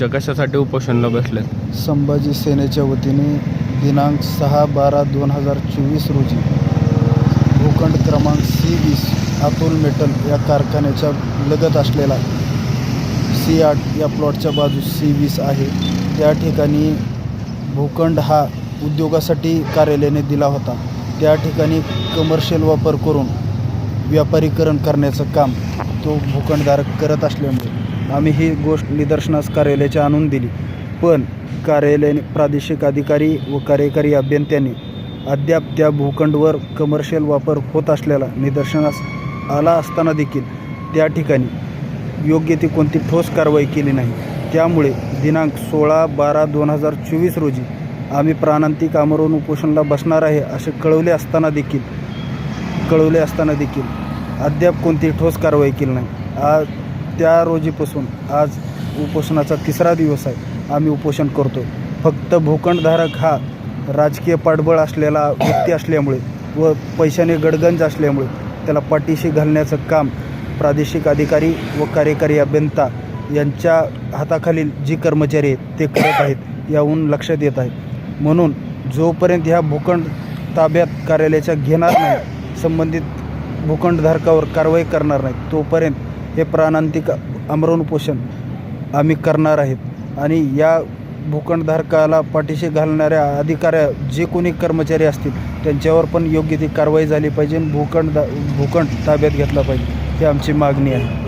तुमच्या कशासाठी उपोषणला बसलेत. संभाजी सेनेच्या वतीने दिनांक सहा बारा दोन हजार चोवीस रोजी भूखंड क्रमांक सी वीस अतुल मेटल या कारखान्याच्या लगत असलेला सी आठ या प्लॉटच्या बाजूस सी वीस आहे. त्या ठिकाणी भूखंड हा उद्योगासाठी कार्यालयाने दिला होता. त्या ठिकाणी कमर्शियल वापर करून व्यापारीकरण करण्याचं काम तो भूखंडधारक करत असल्यामुळे आम्ही ही गोष्ट निदर्शनास कार्यालयाच्या आणून दिली. पण कार्यालयाने प्रादेशिक अधिकारी व कार्यकारी अभियंत्यांनी अद्याप त्या भूखंडवर कमर्शियल वापर होत असलेला निदर्शनास आला असताना देखील त्या ठिकाणी योग्य ती कोणती ठोस कारवाई केली नाही. त्यामुळे दिनांक सोळा बारा दोन हजार चोवीस रोजी आम्ही प्राणांतिक आमरण उपोषणला बसणार आहे असे कळवले असताना देखील कळवले असताना देखील अद्याप कोणती ठोस कारवाई केली नाही. आज त्या रोजीपासून आज उपोषणाचा तिसरा दिवस आहे. आम्ही उपोषण करतो फक्त भूखंडधारक हा राजकीय पाठबळ असलेला व्यक्ती असल्यामुळे व पैशाने गडगंज असल्यामुळे त्याला पाठीशी घालण्याचं काम प्रादेशिक अधिकारी व कार्यकारी अभियंता यांच्या हाताखालील जी कर्मचारी आहेत ते करत आहेत याहून लक्षात येत आहे म्हणून जोपर्यंत ह्या भूखंड ताब्यात कार्यालयाच्या घेणार नाही संबंधित भूखंडधारकावर कारवाई करणार नाही तोपर्यंत हे प्राणांतिक अमरण उपोषण आम्ही करणार आहेत. आणि या भूखंडधारकाला पाठीशी घालणाऱ्या अधिकाऱ्या जे कोणी कर्मचारी असतील त्यांच्यावर पण योग्य ती कारवाई झाली पाहिजे आणि भूखंड भूखंड ताब्यात घेतला पाहिजे. ही आमची मागणी आहे.